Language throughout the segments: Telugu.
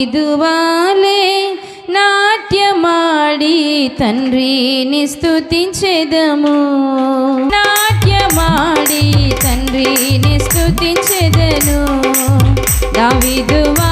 ఇదువాలే నాట్యమాడి తండ్రి స్థుతించెదము నాట్యమాడి తండ్రిని స్థుతించెదను దావిదువా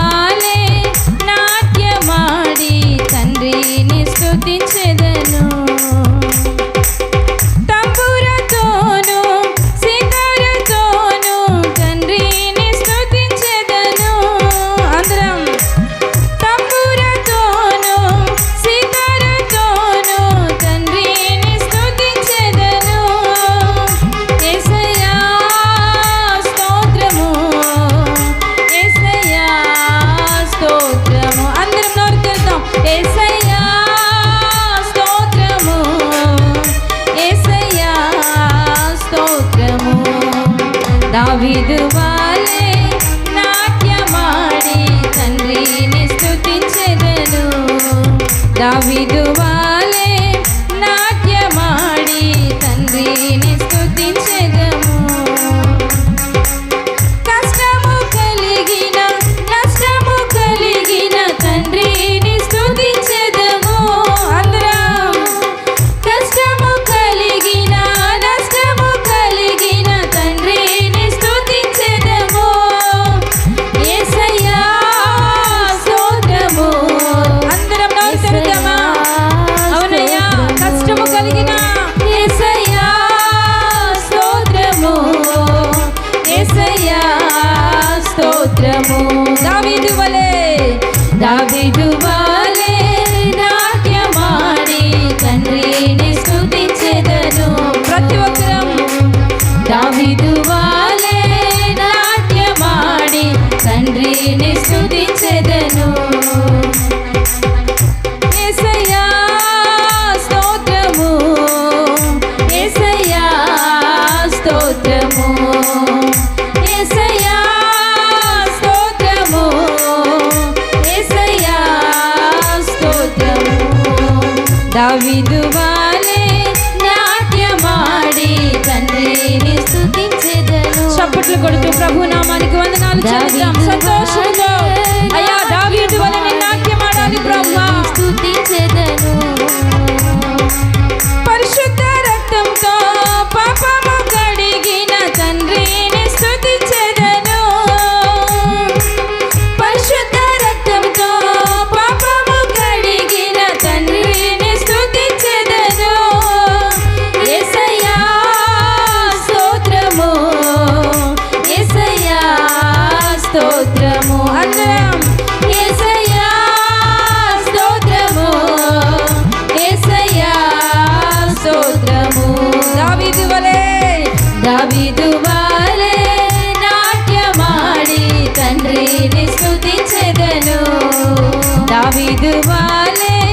वाले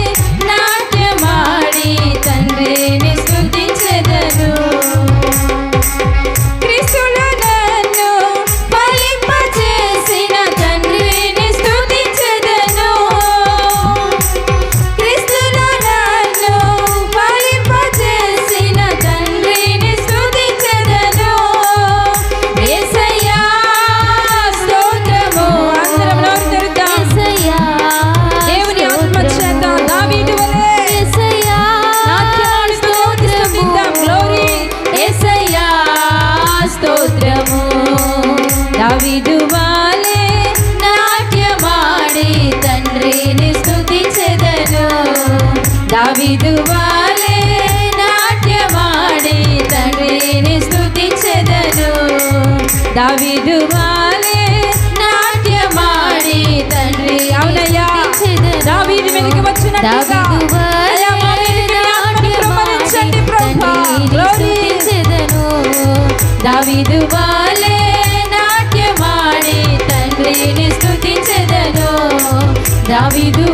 దావిదు వాలే నాట్యమాడి తండ్రిని స్థుతించదను దావిదు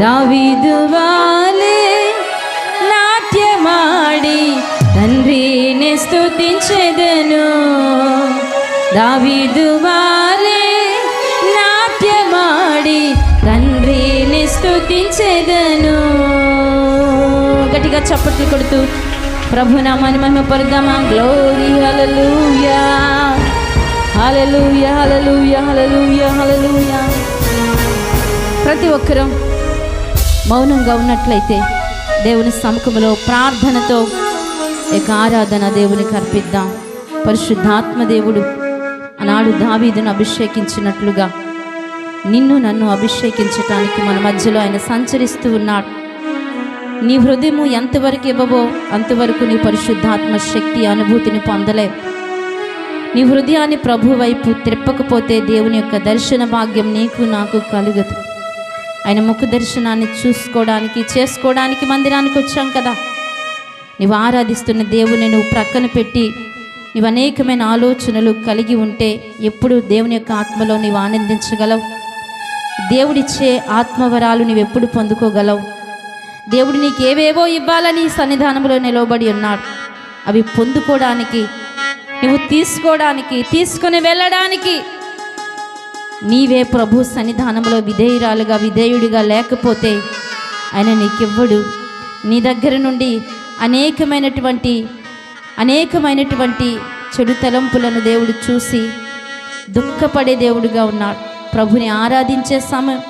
దావీదు వాలే నాట్యమాడి తండ్రిని స్థుతించెదను దావీదు వాలే నాట్యమాడి తండ్రిని స్థుతించెదను గట్టిగా చప్పట్లు కొడుతూ ప్రభునామాని మహిమ పరదామా గ్లోరీ హలలుయా హలలుయా హలలుయా హలలుయా హలలుయా ప్రతి ఒక్కరూ మౌనంగా ఉన్నట్లయితే దేవుని సముఖంలో ప్రార్థనతో ఇక ఆరాధన దేవునికి అర్పిద్దాం. పరిశుద్ధాత్మ దేవుడు ఆనాడు దావీదును అభిషేకించినట్లుగా నిన్ను నన్ను అభిషేకించటానికి మన మధ్యలో ఆయన సంచరిస్తూ ఉన్నాడు. నీ హృదయము ఎంతవరకు ఇవ్వవో అంతవరకు నీ పరిశుద్ధాత్మ శక్తి అనుభూతిని పొందలేవు నీ హృదయాన్ని ప్రభు వైపు త్రిప్పకపోతే దేవుని యొక్క దర్శన భాగ్యం నీకు నాకు కలుగదు. ఆయన ముఖ దర్శనాన్ని చూసుకోవడానికి చేసుకోవడానికి మందిరానికి వచ్చాం కదా. నీవు ఆరాధిస్తున్న దేవుని నువ్వు ప్రక్కన పెట్టి నీవు అనేకమైన ఆలోచనలు కలిగి ఉంటే ఎప్పుడు దేవుని యొక్క ఆత్మలో నీవు ఆనందించగలవు. దేవుడిచ్చే ఆత్మవరాలు నువ్వెప్పుడు పొందుకోగలవు. దేవుడు నీకు ఏవేవో ఇవ్వాలని సన్నిధానంలో నిలవబడి ఉన్నాడు. అవి పొందుకోవడానికి నువ్వు తీసుకోవడానికి తీసుకొని వెళ్ళడానికి నీవే ప్రభు సన్నిధానంలో విధేయురాలుగా విధేయుడిగా లేకపోతే ఆయన నీకివ్వడు. నీ దగ్గర నుండి అనేకమైనటువంటి అనేకమైనటువంటి చెడు తలంపులను దేవుడు చూసి దుఃఖపడే దేవుడుగా ఉన్నాడు. ప్రభుని ఆరాధించే సమయం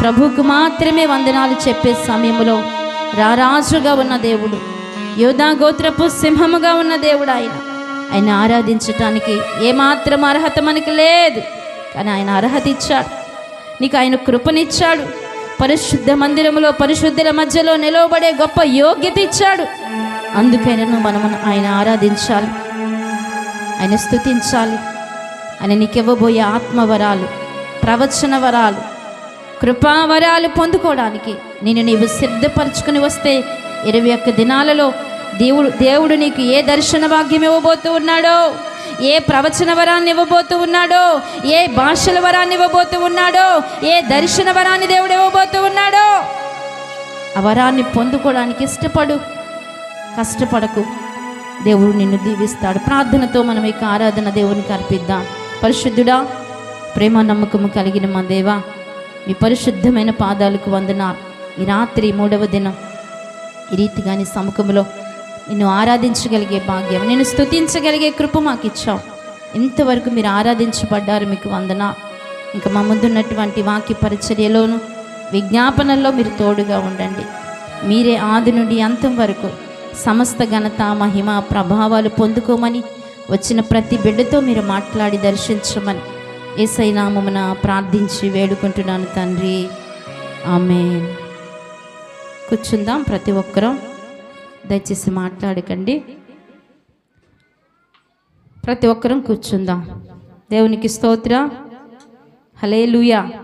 ప్రభుకు మాత్రమే వందనాలు చెప్పే సమయంలో రారాజుగా ఉన్న దేవుడు యోధా గోత్రపు సింహముగా ఉన్న దేవుడు ఆయన. ఆయన ఆరాధించటానికి ఏమాత్రం అర్హత మనకి లేదు. కానీ ఆయన అర్హత ఇచ్చాడు. నీకు ఆయన కృపనిచ్చాడు. పరిశుద్ధ మందిరములో పరిశుద్ధుల మధ్యలో నిలవబడే గొప్ప యోగ్యత ఇచ్చాడు. అందుకైనా మనం ఆయన ఆరాధించాలి. ఆయన స్థుతించాలి ఆయన నీకు ఇవ్వబోయే ఆత్మవరాలు ప్రవచన వరాలు కృపావరాలు పొందుకోవడానికి నేను నీవు సిద్ధపరచుకుని వస్తే ఇరవై ఒక్క దినాలలో దేవుడు దేవుడు నీకు ఏ దర్శన భాగ్యం ఇవ్వబోతూ ఉన్నాడో ఏ ప్రవచన వరాన్ని ఇవ్వబోతూ ఉన్నాడో ఏ భాషల వరాన్ని ఇవ్వబోతూ ఉన్నాడో ఏ దర్శన వరాన్ని దేవుడు ఇవ్వబోతూ ఉన్నాడో ఆ వరాన్ని పొందుకోవడానికి ఇష్టపడు కష్టపడకు. దేవుడు నిన్ను దీవిస్తాడు. ప్రార్థనతో మనం ఇక ఆరాధన దేవునికి అర్పిద్దాం. పరిశుద్ధుడా ప్రేమ నమ్మకము కలిగిన మా దేవా మీ పరిశుద్ధమైన పాదాలకు వందన ఈ రాత్రి మూడవ దినం. ఈ రీతిగా నీ సముఖంలో నిన్ను ఆరాధించగలిగే భాగ్యం నేను స్తుతించగలిగే కృప మాకు ఇచ్చావు ఇంతవరకు మీరు ఆరాధించబడ్డారు మీకు వందన. ఇంకా మా ముందున్నటువంటి వాక్య పరిచర్యలోను విజ్ఞాపనల్లో మీరు తోడుగా ఉండండి. మీరే ఆది నుండి అంతం వరకు సమస్త ఘనత మహిమ ప్రభావాలు పొందుకోమని వచ్చిన ప్రతి బిడ్డతో మీరు మాట్లాడి దర్శించమని ఏసైనామమున ప్రార్థించి వేడుకుంటున్నాను తండ్రి. ఆమె కూర్చుందాం ప్రతి ఒక్కరూ. దయచేసి మాట్లాడకండి. ప్రతి ఒక్కరం కూర్చుందాం. దేవునికి స్తోత్ర. హలే లూయా